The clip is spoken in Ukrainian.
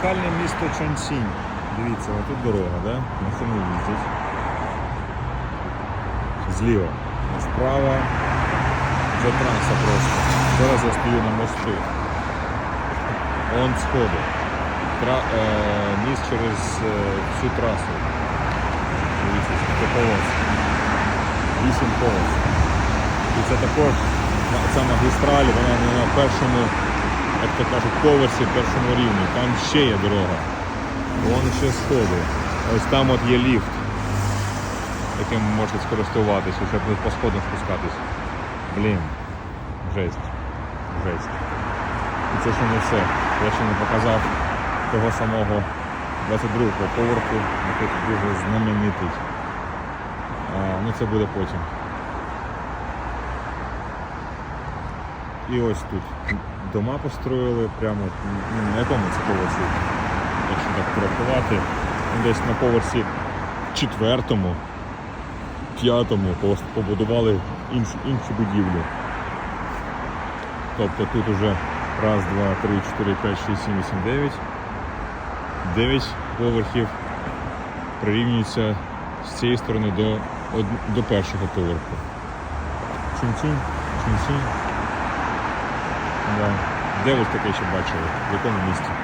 Унікальне місто Чонсінь. Дивіться, тут дорога, да? Машини їздять. Зліва. А Справа це траса просто. Зараз я стою на мосту. Он сходи. Тра... Е... Міст через е... всю трасу. Дивіться, скільки полос. Вісім полос. І це також ця магістраль, вона не на першому, як то кажуть, поверсі, першому рівні. Там ще є дорога. Вон ще сходи. Ось там от є ліфт, яким можете скористуватися, щоб по сходам спускатись. Блін, жесть. Жесть. І це ще не все. Я ще не показав того самого 22-го поверху, який дуже знаменитий. Ну це буде потім. І ось тут дома построїли прямо ну, на якому це поверсі, якщо так порахувати, десь на поверсі четвертому, п'ятому побудували інші, інші будівлі. Тобто тут уже раз, два, три, чотири, п'ять, шість, сім, вісім, дев'ять. Дев'ять поверхів прирівнюються з цієї сторони до, до першого поверху. Чин-чин, чин-чин. Да. Де ви таке ще бачили? В якому місті?